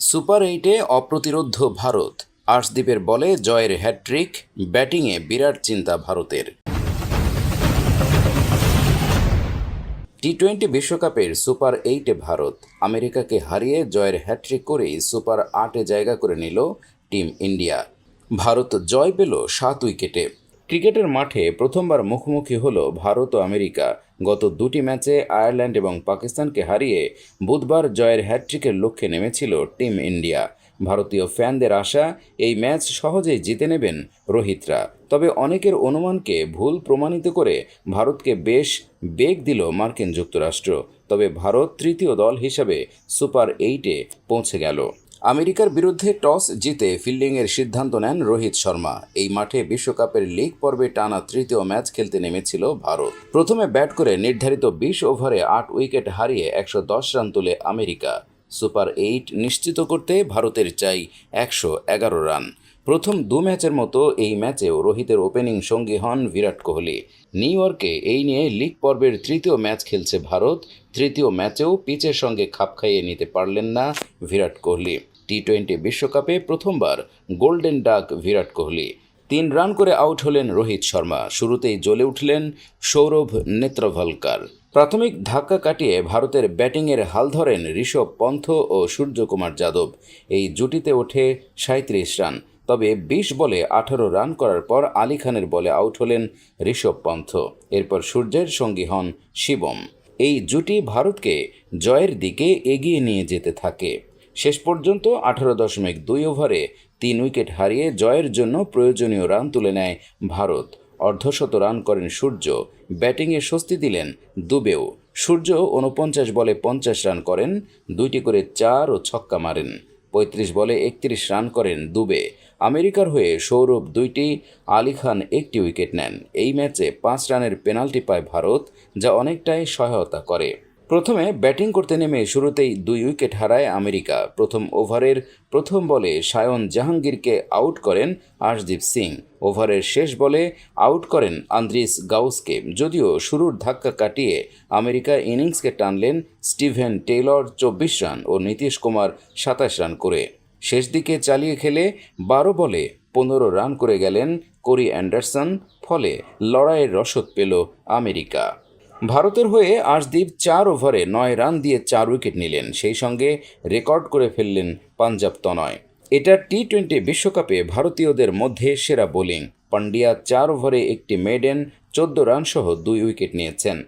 Super এইটে অপ্রতিরোধ্য ভারত। আর্শদীপের বলে জয়ের হ্যাট্রিক ব্যাটিংয়ে বিরাট চিন্তা ভারতের। টি টোয়েন্টি বিশ্বকাপের সুপার এইটে ভারত। আমেরিকাকে হারিয়ে জয়ের হ্যাট্রিক করেই সুপার আটে জায়গা করে নিল টিম ইন্ডিয়া। ভারত জয় পেল সাত উইকেটে। ক্রিকেটের মাঠে প্রথমবার মুখোমুখি হল ভারত ও আমেরিকা। গত দুটি ম্যাচে আয়ারল্যান্ড এবং পাকিস্তানকে হারিয়ে বুধবার জয়ের হ্যাট্রিকের লক্ষ্যে নেমেছিল টিম ইন্ডিয়া। ভারতীয় ফ্যানদের আশা, এই ম্যাচ সহজেই জিতে নেবেন রোহিতরা। তবে অনেকের অনুমানকে ভুল প্রমাণিত করে ভারতকে বেশ বেগ দিল মার্কিন যুক্তরাষ্ট্র। তবে ভারত তৃতীয় দল হিসাবে সুপার এইটে পৌঁছে গেল। আমেরিকার বিরুদ্ধে টস জিতে ফিল্ডিংয়ের সিদ্ধান্ত নেন রোহিত শর্মা। এই মাঠে বিশ্বকাপের লিগ পর্বে টানা তৃতীয় ম্যাচ খেলতে নেমেছিল ভারত। প্রথমে ব্যাট করে নির্ধারিত বিশ ওভারে আট উইকেট হারিয়ে একশো দশ রান তুলে আমেরিকা। সুপার এইট নিশ্চিত করতে ভারতের চাই একশো এগারো রান। প্রথম দু ম্যাচের মতো এই ম্যাচেও রোহিতের ওপেনিং সঙ্গী হন বিরাট কোহলি। নিউ ইয়র্কে এই নিয়ে লিগ পর্বের তৃতীয় ম্যাচ খেলছে ভারত। তৃতীয় ম্যাচেও পিচের সঙ্গে খাপ খাইয়ে নিতে পারলেন না বিরাট কোহলি। টি টোয়েন্টি বিশ্বকাপে প্রথমবার গোল্ডেন ডাক বিরাট কোহলি। তিন রান করে আউট হলেন রোহিত শর্মা। শুরুতেই জ্বলে উঠলেন সৌরভ নেত্রভলকার। প্রাথমিক ধাক্কা কাটিয়ে ভারতের ব্যাটিংয়ের হাল ধরেন ঋষভ পন্থ ও সূর্যকুমার যাদব। এই জুটিতে ওঠে সাঁত্রিশ রান। তবে বিশ বলে আঠারো রান করার পর আলী খানের বলে আউট হলেন ঋষভ পন্থ। এরপর সূর্যের সঙ্গী হন শিবম। এই জুটি ভারতকে জয়ের দিকে এগিয়ে নিয়ে যেতে থাকে। শেষ পর্যন্ত আঠারো দশমিক দুই ওভারে তিন উইকেট হারিয়ে জয়ের জন্য প্রয়োজনীয় রান তুলে নেয় ভারত। অর্ধশত রান করেন সূর্য। ব্যাটিংয়ে স্বস্তি দিলেন দুবেও। সূর্য উনপঞ্চাশ বলে পঞ্চাশ রান করেন, দুইটি করে চার ও ছক্কা মারেন। পঁয়ত্রিশ বলে একত্রিশ রান করেন দুবে। আমেরিকার হয়ে সৌরভ দুইটি, আলী খান একটি উইকেট নেন। এই ম্যাচে পাঁচ রানের পেনাল্টি পায় ভারত, যা অনেকটাই সহায়তা করে। প্রথমে ব্যাটিং করতে নেমে শুরুতেই দুই উইকেট হারায় আমেরিকা। প্রথম ওভারের প্রথম বলে সায়ন জাহাঙ্গীরকে আউট করেন আশদীপ সিং। ওভারের শেষ বলে আউট করেন আন্দ্রিস গাউসকে। যদিও শুরুর ধাক্কা কাটিয়ে আমেরিকা ইনিংসকে টানলেন স্টিভেন টেইলর চব্বিশ রান ও নীতিশ কুমার সাতাশ রান করে। শেষ দিকে চালিয়ে খেলে বারো বলে পনেরো রান করে গেলেন কোরি অ্যান্ডারসন। ফলে লড়াইয়ের রসদ পেল আমেরিকা। ভারতের হয়ে আশদীপ চার ওভারে নয় রান দিয়ে চার উইকেট নিলেন। সেই সঙ্গে রেকর্ড করে ফেললেন পাঞ্জাব তনয়। এটা টি টোয়েন্টি বিশ্বকাপে ভারতীয়দের মধ্যে সেরা বোলিং। পান্ডিয়া চার ওভারে একটি মেডেন, চোদ্দ রান সহ দুই উইকেট নিয়েছেন।